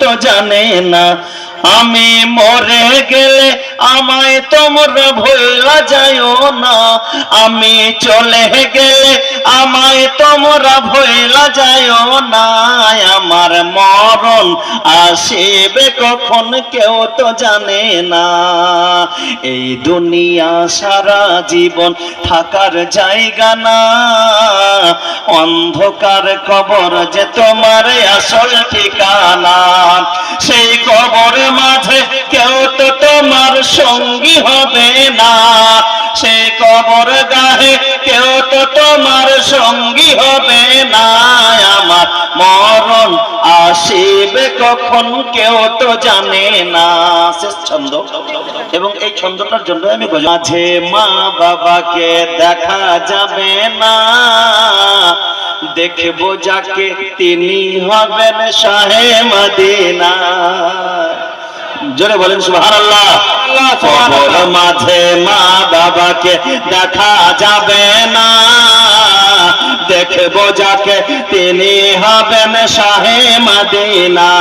তো জানে না, আমি মরে গেলে আমায় তোমরা ভুলা যায়ও না। আমি চলে গেলে আমায় তোমরা ভুলা যায়ও না। আমার মরণ আসিবে কখন কেউ তো জানে না। এই দুনিয়া সারা জীবন থাকার জায়গা না অন্ধকার কবর যে তোমার আসল ঠিকানা, সেই কবর মাঝে কেউ তো তোমার সঙ্গী হবে না। সেই কবর গাহে কেউ তো তোমার সঙ্গী হবে না। আমার মরণ আসিবে কখন কেউ তো জানে না। শেষ ছন্দ। এবং এই ছন্দটার জন্য আমি মাঝে মা বাবাকে দেখা যাবে না। দেখব যাকে তিনি হবেন শাহে মদিনা। জোরে বলেন সুবহানাল্লাহ। কবর মাঝে মা বাবাকে দেখা যাবে না। দেখবো যাকে তিনি হবেন শাহে মদিনা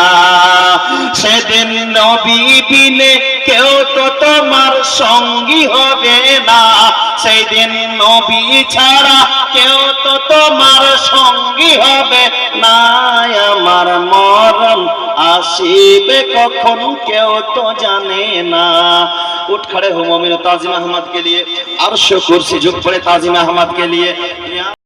সেদিন নবী বিনে কেউ তো তোমার সঙ্গী হবে না সেই দিন নবী ছাড়া কেউ তো তোমার সঙ্গী হবে না আমার মরণ আসিবে কখন কেউ তো জানে না उठ खड़े हो मोमिन ताजिम अहमद के लिए अर्श कुर्सी झुक पड़े ताजिम अहमद के लिए